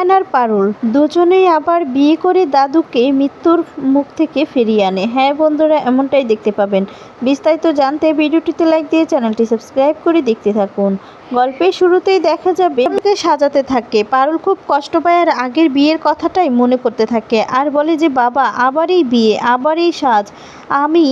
Ryan আর পারুল। দুজনেই আবার বিয়ে করে দাদুকে মৃত্যুর মুখ থেকে ফিরিয়ে আনে। হ্যাঁ বন্ধুরা, এমনটাই দেখতে পাবেন। বিস্তারিত জানতে ভিডিওটিতে লাইক দিয়ে চ্যানেলটি সাবস্ক্রাইব করে দেখতে থাকুন। গল্পের শুরুতেই দেখা যাবে, পারুলকে সাজাতে থাকে। পারুল খুব কষ্ট পায় আর আগের বিয়ের কথাটাই মনে করতে থাকে। আর বলে যে, বাবা, আবারই বিয়ে, আবারই সাজ। আমি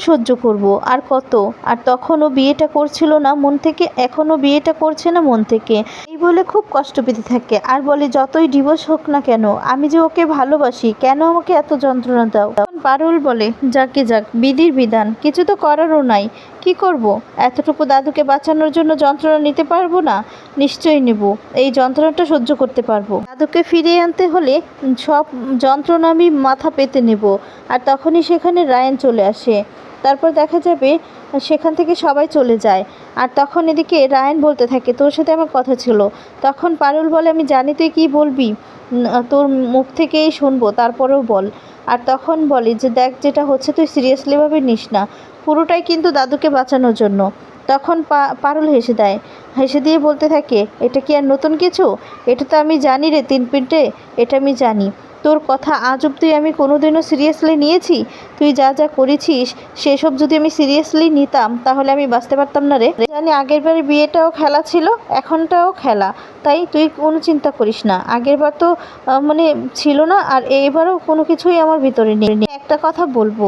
সহ্য করব? আর কত? আর তখনও বিয়েটা করছিল না মন থেকে, এখনও বিয়েটা করছে না মন থেকে। এই বলে খুব কষ্ট পেতে থাকে। আর বলে, যতই ডিভোর্স হোক না কেন, আমি যে ওকে ভালোবাসি, কেন আমাকে এত যন্ত্রণা দাও? তখন পারুল বলে, যাকে যাক, বিধির বিধান, কিছু তো করারও নাই। কি করব? এতটুকু দাদুকে বাঁচানোর জন্য যন্ত্রণা নিতে পারব না? নিশ্চয়ই নেব। এই যন্ত্রণাটা সহ্য করতে পারব। দাদুকে ফিরিয়ে আনতে হলে সব যন্ত্রণা আমি মাথা পেতে নেব। আর তখনই সেখানে রায়ান চলে আসে। তারপর দেখা যাবে সেখান থেকে সবাই চলে যায়। আর তখন এদিকে রায়ন বলতে থাকে, তোর সাথে আমার কথা ছিল। তখন পারুল বলে, আমি জানি তুই কী বলবি। তোর মুখ থেকেই শুনব, তারপরেও বল। আর তখন বলে যে, দেখ, যেটা হচ্ছে তুই সিরিয়াসলিভাবে নিস না। পুরোটাই কিন্তু দাদুকে বাঁচানোর জন্য। তখন পারুল হেসে দেয়। হেসে দিয়ে বলতে থাকে, এটা কি আর নতুন কিছু? এটা তো আমি জানি রে তিন পিনটে এটা আমি জানি। তোর কথা আজ অব্দি আমি কোনোদিনও সিরিয়াসলি নিয়েছি? তুই যা যা করেছিস, সেসব যদি আমি সিরিয়াসলি নিতাম, তাহলে আমি বাঁচতে পারতাম না রে। জানি আগের বারে বিয়েটাও খেলা ছিল, এখনটাও খেলা। তাই তুই কোনো চিন্তা করিস না। আগের বার তো মানে ছিল না, আর এইবারও কোনো কিছুই আমার ভিতরে নেই। একটা কথা বলব।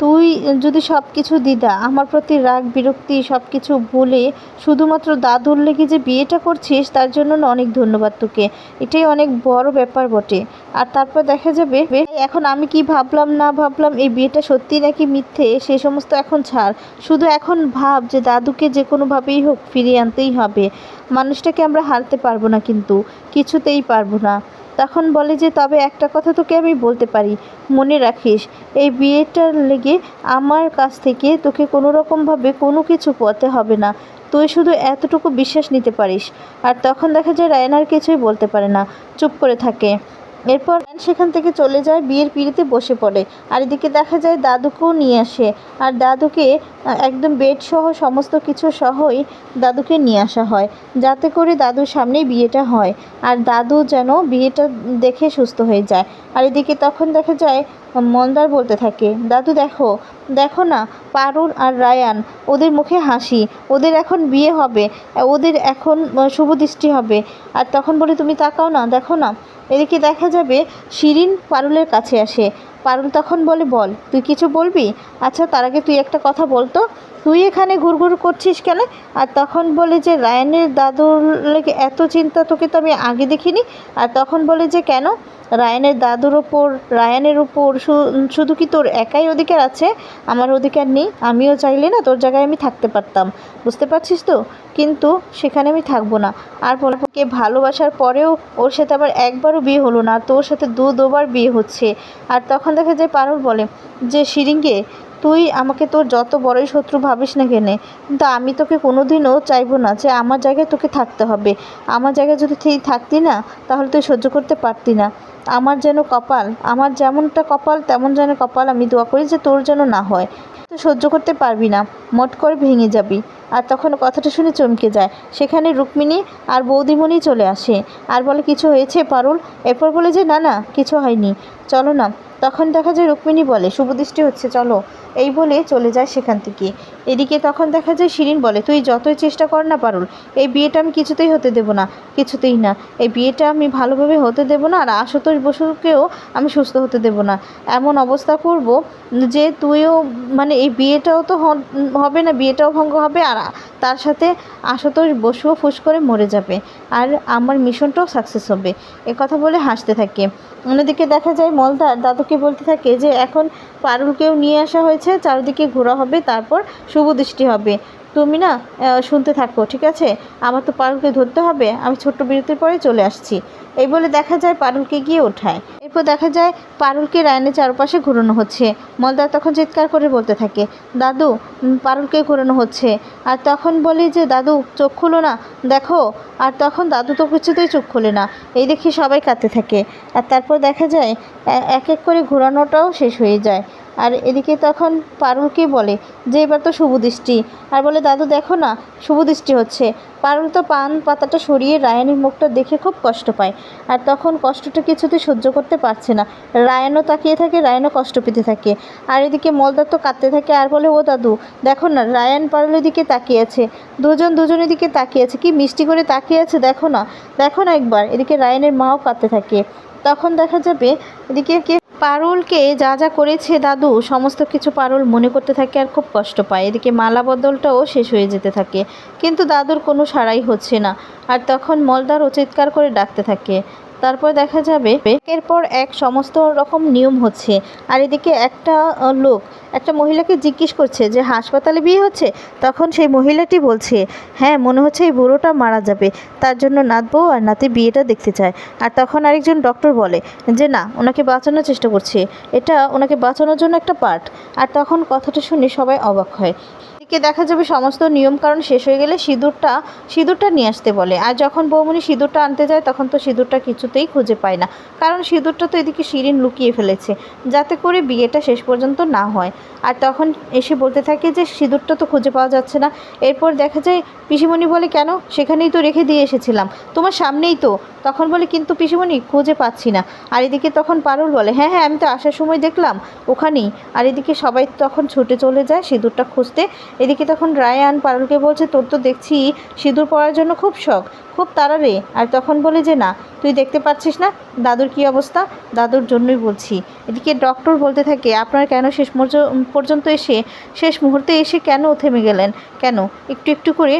তুই যদি সব কিছু দিদা, আমার প্রতি রাগ, বিরক্তি সব কিছু ভুলে শুধুমাত্র দাদুর লেগে যে বিয়েটা করছিস, তার জন্য অনেক ধন্যবাদ তোকে। এটাই অনেক বড় ব্যাপার বটে। আর তারপর দেখা যাবে, এখন আমি কি ভাবলাম, না ভাবলাম, এই বিয়েটা সত্যি নাকি মিথ্যে, সে সমস্ত এখন ছাড়। শুধু এখন ভাব যে দাদুকে যে কোনোভাবেই হোক ফিরিয়ে আনতেই হবে। মানুষটাকে আমরা হারতে পারব না কিন্তু, কিছুতেই পারব না। তখন বলে যে, তবে একটা কথা তোকে আমি বলতে পারি। মনে রাখিস, এই বিয়েটার লেগে আমার কাছ থেকে তোকে কোনো রকমভাবে কোনো কিছু পোয়াতে হবে না। তুই শুধু এতটুকু বিশ্বাস নিতে পারিস। আর তখন দেখা যায় রায়নার কিছুই বলতে পারে না। চুপ করে থাকে। এরপর সেখান থেকে চলে যায়, বিয়ের পিড়িতে বসে পড়ে। আর এদিকে দেখা যায় দাদুকেও নিয়ে আসে। আর দাদুকে একদম বেড সহ সমস্ত কিছু সহই দাদুকে নিয়ে আসা হয়। যাতে করে দাদুর সামনেই বিয়েটা হয়। আর দাদু যেন বিয়েটা দেখে সুস্থ হয়ে যায়। আর এদিকে তখন দেখা যায় মন্দার বলতে থাকে, দাদু দেখো দেখো না, পারুল আর রায়ান, ওদের মুখে হাসি, ওদের এখন বিয়ে হবে ওদের এখন শুভদৃষ্টি শুভ দৃষ্টি হবে, আর তখন বলে, তুমি তাকাও না, দেখো না। এদিকে দেখা যাবে শিরিন পারুলের কাছে আসে পারুল তখন বলে, বল, তুই কিছু বলবি? আচ্ছা তার আগে তুই একটা কথা বলতো তুই এখানে ঘুরঘুর করছিস কেন? আর তখন বলে যে, রায়ানের দাদুর লেগে এত চিন্তা, তোকে তো আমি আগে দেখিনি। আর তখন বলে যে, কেন? রায়ানের দাদুর ওপর, রায়ানের উপর শু- শুধু কি তোর একাই অধিকার আছে? আমার অধিকার নেই। আমিও চাইলে না তোর জায়গায় আমি থাকতে পারতাম। বুঝতে পারছিস তো? কিন্তু সেখানে আমি থাকব না। আর কে ভালোবাসার পরেও ওর সাথে আবার একবারও বিয়ে হলো না, আর তোর সাথে দু দুবার বিয়ে হচ্ছে। আর তখন দেখা যায় পারুল বলে যে, শিরিঙ্গে, তুই আমাকে তোর যত বড়ই শত্রু ভাবিস না কেনে, কিন্তু আমি তোকে কোনোদিনও চাইব না যে, আমার জায়গায় তোকে থাকতে হবে। আমার জায়গায় যদি তুই থাকতি না, তাহলে তুই সহ্য করতে পারতি না। আমার যেন কপাল, আমার যেমনটা কপাল, তেমন যেন কপাল আমি দোয়া করি যে, তোর যেন না হয়। তুই সহ্য করতে পারবি না। মোট করে ভেঙে যাবি। আর তখন কথাটা শুনে চমকে যায়। সেখানে রুক্মিণী আর বৌদিমণি চলে আসে। আর বলে, কিছু হয়েছে পারুল? এরপর বলে যে, না না, কিছু হয়নি। চলো না। তখন দেখা যায় রুক্মিণী বলে শুভদৃষ্টি হচ্ছে, চলো। এই বলে চলে যায় সেখান থেকে। এদিকে তখন দেখা যায় শিরিন বলে, তুই যতই চেষ্টা কর না পারুল, এই বিয়েটা আমি কিছুতেই হতে দেব না, কিছুতেই না। এই বিয়েটা আমি ভালোভাবে হতে দেব না আর আশুতোষ বসুকেও আমি সুস্থ হতে দেব না। এমন অবস্থা করব যে তুইও মানে এই বিয়েটাও তো হবে না, বিয়েটাও ভঙ্গ হবে আর তার সাথে আশুতোষ বসুও ফুস করে মরে যাবে আর আমার মিশনটাও সাকসেস হবে। এ কথা বলে হাসতে থাকে। অন্যদিকে দেখা যায় মলদার দাদুকে বলতে থাকে যে, এখন পারুলকেও নিয়ে আসা হয়েছে চারিদিকে ঘোরা হবে, তারপর শুভ দৃষ্টি হবে। তুমি না শুনতে থাকো, ঠিক আছে? আমার তো পারুলকে ধরতে হবে, আমি ছোট্ট বিরতির পরে চলে আসছি। এই বলে দেখা যায় পারুলকে গিয়ে ওঠায়। এরপর দেখা যায় পারুলকে রায়নের চারপাশে ঘুরানো হচ্ছে। মলদার তখন চিৎকার করে বলতে থাকে, দাদু পারুলকে ঘোরানো হচ্ছে। আর তখন বলি যে, দাদু, চোখ খুলো না, দেখো। আর তখন দাদু তো কিছুতেই চোখ খোলে না, এই দেখে সবাই কাঁদতে থাকে। আর তারপর দেখা যায় এক এক করে ঘোরানোটাও শেষ হয়ে যায়। আর এদিকে তখন পারুলকে বলে, যে এবার তো শুভ দৃষ্টি। আর বলে, দাদু, দেখো না, শুভ দৃষ্টি হচ্ছে। পারুল তো পান পাতাটা সরিয়ে রায়ানের মুখটা দেখে খুব কষ্ট পায়। আর তখন কষ্টটা কিছুতে সহ্য করতে পারছে না। রায়ানও তাকিয়ে থাকে, রায়ানও কষ্ট পেতে থাকে। আর এদিকে মলদার তো কাঁদতে থাকে, আর বলে, ও দাদু, দেখো না, রায়ান পারুলের দিকে তাকিয়ে আছে। দুজন দুজনের দিকে তাকিয়ে আছে। কি মিষ্টি করে তাকিয়ে আছে, দেখো না দেখো না একবার। এদিকে রায়ানের মাও কাঁদতে থাকে। তখন দেখা যাবে, এদিকে কে, পারুলকে যা যা করেছে দাদু, সমস্ত কিছু পারুল মনে করতে থাকে আর খুব কষ্ট পায়। এদিকে মালা বদলটাও শেষ হয়ে যেতে থাকে। কিন্তু দাদুর কোনো সাড়াই হচ্ছে না। আর তখন মলদারও চিৎকার করে ডাকতে থাকে। তারপর দেখা যাবে একের পর এক সমস্ত রকম নিয়ম হচ্ছে। আর এদিকে একটা লোক, একটা মহিলাকে জিজ্ঞেস করছে যে, হাসপাতালে বিয়ে হচ্ছে? তখন সেই মহিলাটি বলছে হ্যাঁ মনে হচ্ছে এই বুড়োটা মারা যাবে। তার জন্য নাতবউ আর নাতি বিয়েটা দেখতে চায়। আর তখন আরেকজন ডক্টর বলে, যে, না, ওনাকে বাঁচানোর চেষ্টা করছে। এটা ওনাকে বাঁচানোর জন্য একটা পার্ট। আর তখন কথাটা শুনে সবাই অবাক হয়। এদিকে দেখা যাবে সমস্ত নিয়মকানুন শেষ হয়ে গেলে সিঁদুরটা সিঁদুরটা নিয়ে আসতে বলে। আর যখন বৌমনি সিঁদুরটা আনতে যায়, তখন তো সিঁদুরটা কিছুতেই খুঁজে পায় না। কারণ সিঁদুরটা তো এদিকে শিরিন লুকিয়ে ফেলেছে, যাতে করে বিয়েটা শেষ পর্যন্ত না হয়। আর তখন এসে বলতে থাকে যে, সিঁদুরটা তো খুঁজে পাওয়া যাচ্ছে না। এরপর দেখা যায়, পিসিমণি বলে, কেন? সেখানেই তো রেখে দিয়ে এসেছিলাম। তোমার সামনেই তো। তখন বলে, কিন্তু পিসিমণি, খুঁজে পাচ্ছি না। আর এদিকে তখন পারুল বলে হ্যাঁ হ্যাঁ আমি তো আসার সময় দেখলাম, ওখানেই। আর এদিকে সবাই তখন ছুটে চলে যায় সিঁদুরটা খুঁজতে। এদিকে তখন রায়ান পারুলকে বলছে, তোর তো দেখছি সিঁদুর পড়ার জন্য খুব শখ, খুব তাড়ারে আর তখন বলে যে, না, তুই দেখতে পাচ্ছিস না? দাদুর কি অবস্থা? দাদুর জন্যই বলছি। এদিকে ডক্টর বলতে থাকে, আপনার কেন শেষ পর্যন্ত এসে, শেষ মুহূর্তে এসে কেন থেমে গেলেন? কেন? একটু একটু করে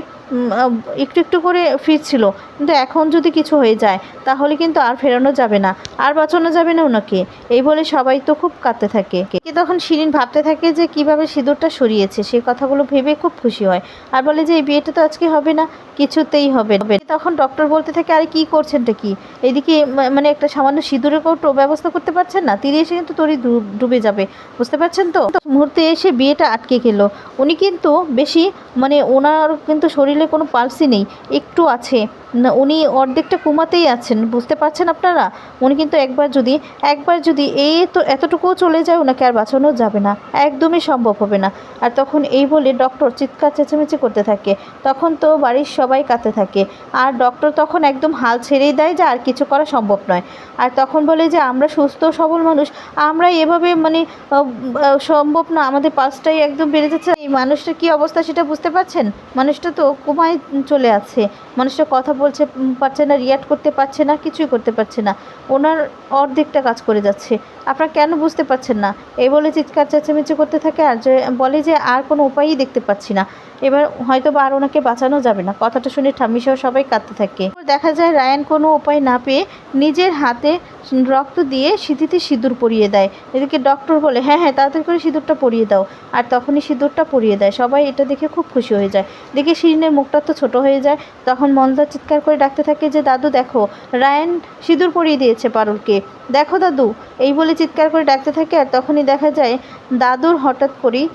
একটু একটু করে ফিরছিল। কিন্তু এখন যদি কিছু হয়ে যায়, তাহলে কিন্তু আর ফেরানো যাবে না। আর বাঁচানো যাবে না ওনাকে। এই বলে সবাই তো খুব কাঁদতে থাকে। কে তখন শিরিন ভাবতে থাকে যে কীভাবে সিঁদুরটা সরিয়েছে, সে কথাগুলো ভেবে খুব খুশি হয়। আর বলে যে, এই বিয়েটা তো আজকে হবে না, কিছুতেই হবে তখন ডক্টর বলতে থাকে, আরে, কি করছেনটা কি? এইদিকে মা- মানে একটা সামান্য সিঁদুরের কৌটো ব্যবস্থা করতে পারছেন না? তীরে এসে কিন্তু তরি ডুবে যাবে। বুঝতে পারছেন তো মুহূর্তে এসে বিয়েটা আটকে গেল। উনি কিন্তু বেশি মানে ওনার কিন্তু শরীরে কোনো পালসই নেই, একটু আছে। না, উনি অর্ধেকটা কুমাতেই আছেন, বুঝতে পারছেন আপনারা? উনি কিন্তু একবার যদি একবার যদি এই তো এতটুকুও চলে যায়, ওনাকে আর বাঁচানো যাবে না, একদমই সম্ভব হবে না। আর তখন এই বলে ডক্টর চিৎকার চেঁচামেচি করতে থাকে, তখন তো বাড়ির সবাই কাঁদতে থাকে। আর ডক্টর তখন একদম হাল ছেড়েই দেয় যে আর কিছু করা সম্ভব নয়। আর তখন বলে যে, আমরা সুস্থ, সবল মানুষ, আমরা এভাবে মানে সম্ভব না, আমাদের পাঁচটাই একদম বেড়ে যাচ্ছে। মানুষটার কী অবস্থা সেটা বুঝতে পারছেন? মানুষটা তো কোমায় চলে আছে। মানুষটা কথা বলছে পারছে না রিয়াক্ট করতে পারছে না, কিছুই করতে পারছে না। ওনার অর্ধেকটা কাজ করে যাচ্ছে। আপনারা কেন বুঝতে পারছেন না? এই বলে চিৎকার, চেঁচামেচি করতে থাকে আর যে, বলে যে আর কোনো উপায়ই দেখতে পাচ্ছি না। এবার হয়তো বা আর ওনাকে বাঁচানো যাবে না। কথাটা শুনে ঠাম্মিসহ সবাই কাঁদতে থাকে। দেখা যায় রায়ান কোনো উপায় না পেয়ে নিজের হাতে রক্ত দিয়ে সিঁথিতে সিঁদুর পরিয়ে দেয়। এদিকে ডক্টর বলে হ্যাঁ হ্যাঁ তাড়াতাড়ি করে সিঁদুরটা পরিয়ে দাও। আর তখনই সিঁদুরটা পরিয়ে দেয়। সবাই এটা দেখে খুব খুশি হয়ে যায়। দেখে শিরিনের মুখটা তো ছোট হয়ে যায়। তখন মন্দা চিৎকার করে ডাকতে থাকে যে, দাদু, দেখো, রায়ান সিঁদুর পরিয়ে দিয়েছে পারুলকে। দেখো, দাদু। এই বলে চিৎকার করে ডাকতে থাকে আর তখনই দেখা যায় দাদুর হঠাৎ করেই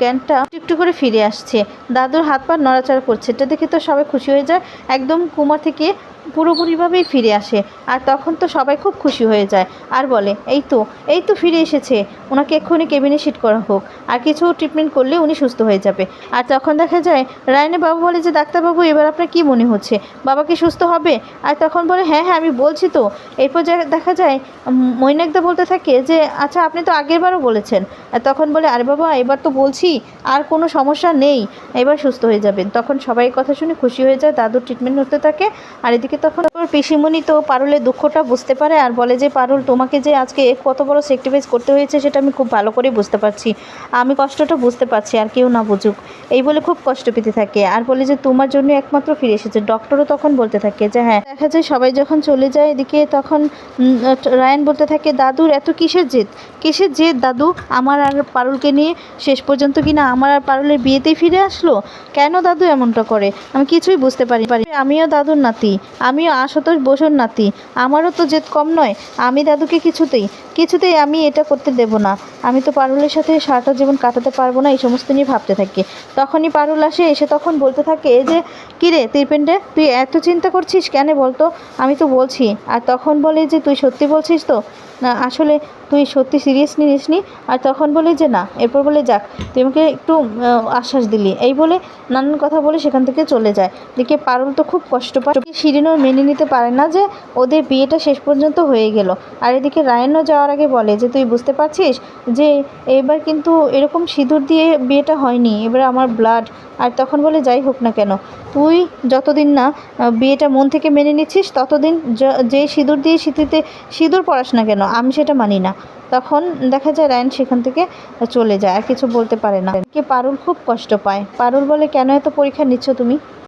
জ্ঞানটা একটু করে ফিরে আসছে। দাদুর হাত পা নড়াচড়া করছে। এটা দেখে তো সবাই খুশি হয়ে যায়। একদম কুমার থেকে পুরোপুরিভাবেই ফিরে আসে। আর তখন তো সবাই খুব খুশি হয়ে যায়। আর বলে, এই তো এই তো ফিরে এসেছে। ওনাকে এক্ষুনি কেবিনে শিট করা হোক। আর কিছু ট্রিটমেন্ট করলে উনি সুস্থ হয়ে যাবে। আর তখন দেখা যায়, রায়নে বাবু বলে যে, ডাক্তারবাবু, এবার আপনার কি মনে হচ্ছে? বাবা কি সুস্থ হবে? আর তখন বলে হ্যাঁ হ্যাঁ আমি বলছি তো। এরপর দেখা যায় মৈনাকদা বলতে থাকে যে আচ্ছা আপনি তো আগেরবারও বলেছেন। আর তখন বলে, আরে বাবা, এবার তো বলছি, আর কোনো সমস্যা নেই। এবার সুস্থ হয়ে যাবেন। তখন সবাই কথা শুনে খুশি হয়ে যায়, দাদুর ট্রিটমেন্ট হতে থাকে। আর এদিকে তখন তারপর পিসিমণি তো পারুলের দুঃখটা বুঝতে পারে আর বলে যে, পারুল, তোমাকে যে আজকে কত বড় স্যাক্রিফাইস করতে হয়েছে, সেটা আমি খুব ভালো করে বুঝতে পারছি। আমি কষ্টটা বুঝতে পারছি, আর কেউ না বুঝুক। এই বলে খুব কষ্ট পেতে থাকে। আর বলে যে, তোমার জন্য একমাত্র ফিরে এসেছে। ডক্টরও তখন বলতে থাকে যে হ্যাঁ দেখা যায় সবাই যখন চলে যায় এদিকে, তখন রায়ান বলতে থাকে, দাদুর এত কিসের জেদ? কিসের জেদ দাদু? আমার আর পারুলকে নিয়ে শেষ পর্যন্ত কিনা আমার আর পারুলের বিয়েতেই ফিরে আসলো? কেন দাদু এমনটা করে? আমি কিছুই বুঝতে পারি পারি, আমিও দাদুর নাতি, আমিও আশুতোষ বসুর নাতি, আমারও তো জেদ কম নয়, আমি দাদুকে কিছুতেই কিছুতেই আমি এটা করতে দেব না। আমি তো পারুলের সাথে সারাটা জীবন কাটাতে পারব না, এই সমস্ত নিয়ে ভাবতে থাকি। তখনই পারুল আসে, এসে তখন বলতে থাকে যে কিরে ত্রিপেন্ডে? তুই এত চিন্তা করছিস কেন বলতো? আমি তো বলছি। আর তখন বলে যে, তুই সত্যি বলছিস তো? না, আসলে তুই সত্যি সিরিয়াসলি নিসনি আর তখন বলে যে, না। এরপর বলে, যাক, তুই আমাকে একটু আশ্বাস দিলি। এই বলে নানান কথা বলে সেখান থেকে চলে যায়। দেখে পারুল তো খুব কষ্ট পায়। শিরিনও মেনে নিতে পারে না যে, ওদের বিয়েটা শেষ পর্যন্ত হয়ে গেল। আর এদিকে রায়নও যাওয়ার আগে বলে যে, তুই বুঝতে পারছিস যে, এবার কিন্তু এরকম সিঁদুর দিয়ে বিয়েটা হয়নি। এবার আমার ব্লাড আর তখন বলে, যাই হোক না কেন। তুই যতদিন না বিয়েটা মন থেকে মেনে নিচ্ছিস, ততদিন য- সিঁদুর দিয়ে সিঁথিতে, সিঁদুর পড়াস না কেন। আমি সেটা মানি না। তখন দেখা যায় রায়ন সেখান থেকে চলে যায়, আর কিছু বলতে পারে না। কে পারুল খুব কষ্ট পায়। পারুল বলে, কেন এত পরীক্ষা নিচ্ছ তুমি?